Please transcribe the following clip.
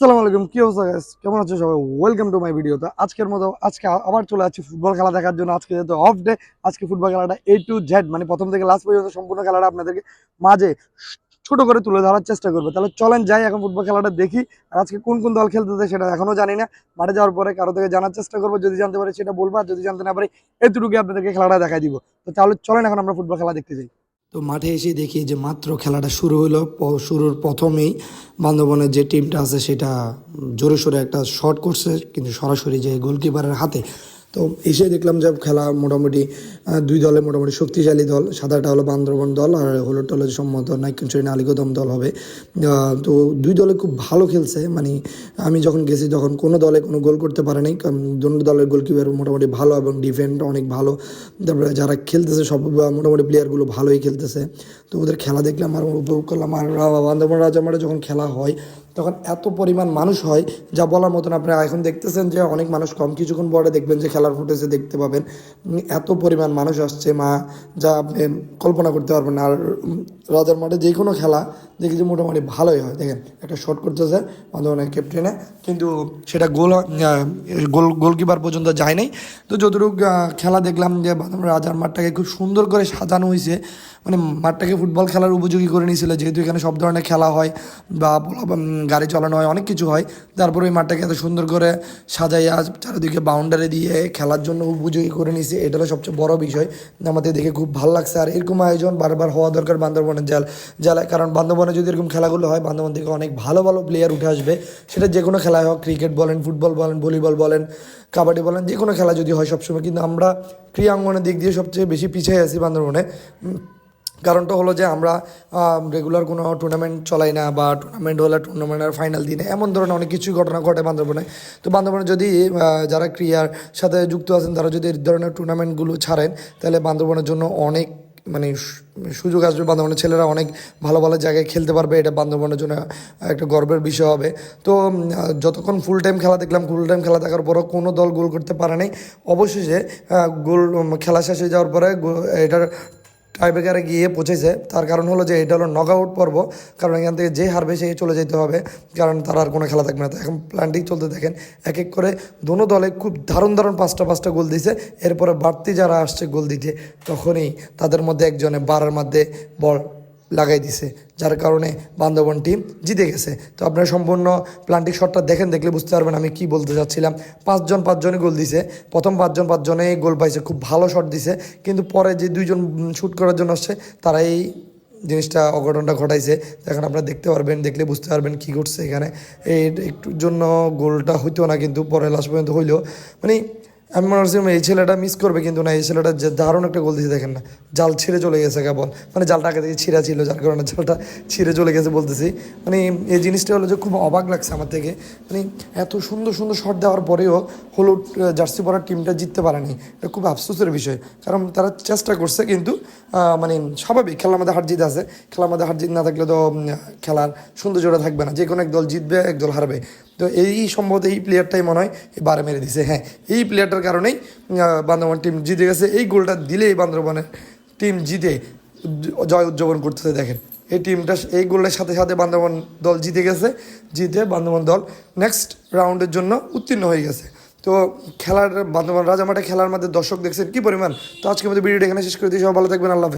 আসসালামু আলাইকুম, কি অবস্থা guys? কেমন আছো সবাই? ওয়েলকাম টু মাই ভিডিও তো। আজকের মতো, আজকে আবার চলে যাচ্ছি ফুটবল খেলা দেখার জন্য। আজকে যেহেতু অফ ডে আজকে ফুটবল খেলাটা এ টু জেড মানে প্রথম থেকে লাস্ট পর্যন্ত সম্পূর্ণ খেলাটা আপনাদেরকে মাঝে ছোট করে তুলে ধরার চেষ্টা করব। তাহলে চলেন যাই এখন ফুটবল খেলাটা দেখি, আর আজকে কোন কোন দল খেলতেছে সেটা এখনও জানি না। মাঠে যাওয়ার পরে কারও থেকে জানার চেষ্টা করব, যদি জানতে পারি সেটা বলব, আর যদি জানতে না পারি এতটুকু আপনাদেরকে খেলাটা দেখাই দিব। তো তাহলে চলেন এখন আমরা ফুটবল খেলা দেখতে যাই। তো মাঠে এসে দেখি যে মাত্র খেলাটা শুরু হলো। শুরুর প্রথমেই বান্ধবনের যে টিমটা আছে সেটা জোরে সোরে একটা শট করছে, কিন্তু সরাসরি যে গোলকিপারের হাতে তো এসে দেখলাম যে খেলা মোটামুটি দুই দলে মোটামুটি শক্তিশালী দল। সাদাটা হলো বান্দরবন দল আর হলুদটা হলো সম্মত নাইকুঞ্চরী আলিগদম দল হবে। তো দুই দলে খুব ভালো খেলছে। মানে আমি যখন গেছি তখন কোনো দলে কোনো গোল করতে পারে নাই। কারণ দুটো দলের গোলকিপার মোটামুটি ভালো এবং ডিফেন্ড অনেক ভালো। তারপরে যারা খেলতেছে সব মোটামুটি প্লেয়ারগুলো ভালোই খেলতেছে। তো ওদের খেলা দেখলাম আর উপভোগ করলাম। আর বান্দরবান রাজামাঠে যখন খেলা হয় তখন এত পরিমাণ মানুষ হয় যা বলার মতন আপনারা এখন দেখতেছেন যে অনেক মানুষ কম কিছুক্ষণ পরে দেখবেন যে খেলার ফুটেজে দেখতে পাবেন। এত পরিমাণ মানুষ আসছে, মা, যা আপনি কল্পনা করতে পারবেন না। আর রাজার মাঠে যে কোনো খেলা দেখি যে মোটামুটি ভালোই হয়। দেখেন, একটা শট করতেছে বান্ধবনের ক্যাপ্টেনে কিন্তু সেটা গোল গোল, গোলকিপার পর্যন্ত যায় নাই। তো যতটুকু খেলা দেখলাম যে রাজার মাঠটাকে খুব সুন্দর করে সাজানো হয়েছে। মানে মাঠটাকে ফুটবল খেলার উপযোগী করে নিয়েছিল। যেহেতু এখানে সব ধরনের খেলা হয় বা গাড়ি চালানো হয়, অনেক কিছু হয়। তারপরে ওই মাঠটাকে এত সুন্দর করে সাজাইয়া চারিদিকে বাউন্ডারি দিয়ে খেলার জন্য উপযোগী করে নিয়েছে এটা হলো সবচেয়ে বড় বিষয়। আমাদের দেখে খুব ভালো লাগছে। আর এরকম আয়োজন বারবার হওয়া দরকার বান্দরবনের জেল জেলায় কারণ বান্দরবনে যদি এরকম খেলাগুলো হয়, বান্দরবন থেকে অনেক ভালো ভালো প্লেয়ার উঠে আসবে। সেটা যে কোনো খেলায় হোক ক্রিকেট বলেন ফুটবল বলেন ভলিবল বলেন, কাবাডি বলেন, যে কোনো খেলা যদি হয় সবসময়। কিন্তু আমরা ক্রিয়াঙ্গনের দিক দিয়ে সবচেয়ে বেশি পিছিয়ে আছি বান্দরবনে। কারণটা হলো যে আমরা রেগুলার কোনো টুর্নামেন্ট চলাই না বা টুর্নামেন্ট হলে টুর্নামেন্টের ফাইনাল দিনে এমন ধরনের অনেক কিছুই ঘটনা ঘটে বান্দরবনে। তো বান্দরবনে যদি যারা ক্রিয়ার সাথে যুক্ত আছেন, তারা যদি এই ধরনের টুর্নামেন্টগুলো ছাড়েন, তাহলে বান্দরবনের জন্য অনেক মানে সুযোগ আসবে। বান্দরবনের ছেলেরা অনেক ভালো ভালো জায়গায় খেলতে পারবে। এটা বান্দরবনের জন্য একটা গর্বের বিষয় হবে। তো যতক্ষণ ফুল টাইম খেলা দেখলাম ফুল টাইম খেলা দেখার পরও কোনো দল গোল করতে পারে নাই। অবশেষে গোল খেলা শেষ হয়ে যাওয়ার পরে এটার টাইব্রেকারে গিয়ে পৌঁছেছে। তার কারণ হলো যে, এটা হলো নক আউট পর্ব। কারণ এখান থেকে যে হারবে সেই চলে যেতে হবে। কারণ তার আর কোনো খেলা থাকবে না। এখন প্ল্যানটি চলতে দেখেন এক এক করে দোনো দলে খুব দারুণ দারুণ পাঁচটা পাঁচটা গোল দিছে এরপরে বাড়তি যারা আসছে গোল দিতে, তখনই তাদের মধ্যে একজনে বারের মধ্যে বল লাগাই দিছে, যার কারণে বান্ধবন টিম জিতে গেছে। তো আপনারা সম্পূর্ণ প্লান্টিক শটটা দেখেন, দেখলে বুঝতে পারবেন আমি কি বলতে চাচ্ছিলাম। পাঁচজন পাঁচজনে গোল দিছে, প্রথম পাঁচজন পাঁচজনে গোল পাইছে, খুব ভালো শট দিছে। কিন্তু পরে যে দুইজন শ্যুট করার জন্য আসছে, তারা এই জিনিসটা, অঘটনটা ঘটাইছে। এখন আপনারা দেখতে পারবেন, দেখলে বুঝতে পারবেন কি ঘটছে এখানে। এই একটুর জন্য গোলটা হইতো না, কিন্তু পরে লাস্ট পর্যন্ত হইলেও মানে আমি মনে করছিলাম এই ছেলেটা মিস করবে কিন্তু না, এই ছেলেটা যে দারুণ একটা গোল দিয়েছে, দেখেন না। জাল ছিঁড়ে চলে গেছে কেবল। মানে জালটা আগে থেকে ছিঁড়া ছিল, যার কারণে জালটা ছিঁড়ে চলে গেছে বলতেছি। মানে এই জিনিসটা হলো যে খুব অবাক লাগছে আমার থেকে। মানে এত সুন্দর সুন্দর শট দেওয়ার পরেও হলুদ জার্সি পরার টিমটা জিততে পারেনি। এটা খুব আফসোসের বিষয়। কারণ তারা চেষ্টা করছে কিন্তু মানে স্বাভাবিক, খেলার মধ্যে হার জিত আছে। খেলার মধ্যে হার জিত না থাকলে তো খেলার সৌন্দর্যটা থাকবে না। যে কোনো এক দল জিতবে, এক দল হারবে। তো এই সম্ভবত এই প্লেয়ারটাই মনে হয় বারে মেরে দিছে। হ্যাঁ এই প্লেয়ারটার কারণেই বান্দরবান টিম জিতে গেছে। এই গোলটা দিলেই বান্দরবানের টিম জিতে জয় উদযাপন করতেছে, দেখেন। এই টিমটা এই গোলের সাথে সাথে বান্দরবান দল জিতে গেছে। জিতে বান্দরবান দল নেক্সট রাউন্ডের জন্য উত্তীর্ণ হয়ে গেছে। তো খেলার, বান্দরবান রাজামাঠে খেলার মধ্যে দর্শক দেখছেন কি পরিমাণ? তো আজকে আমাদের ভিডিওটা এখানে শেষ করে দিই। সবাই ভালো থাকবেন। আল্লাহ।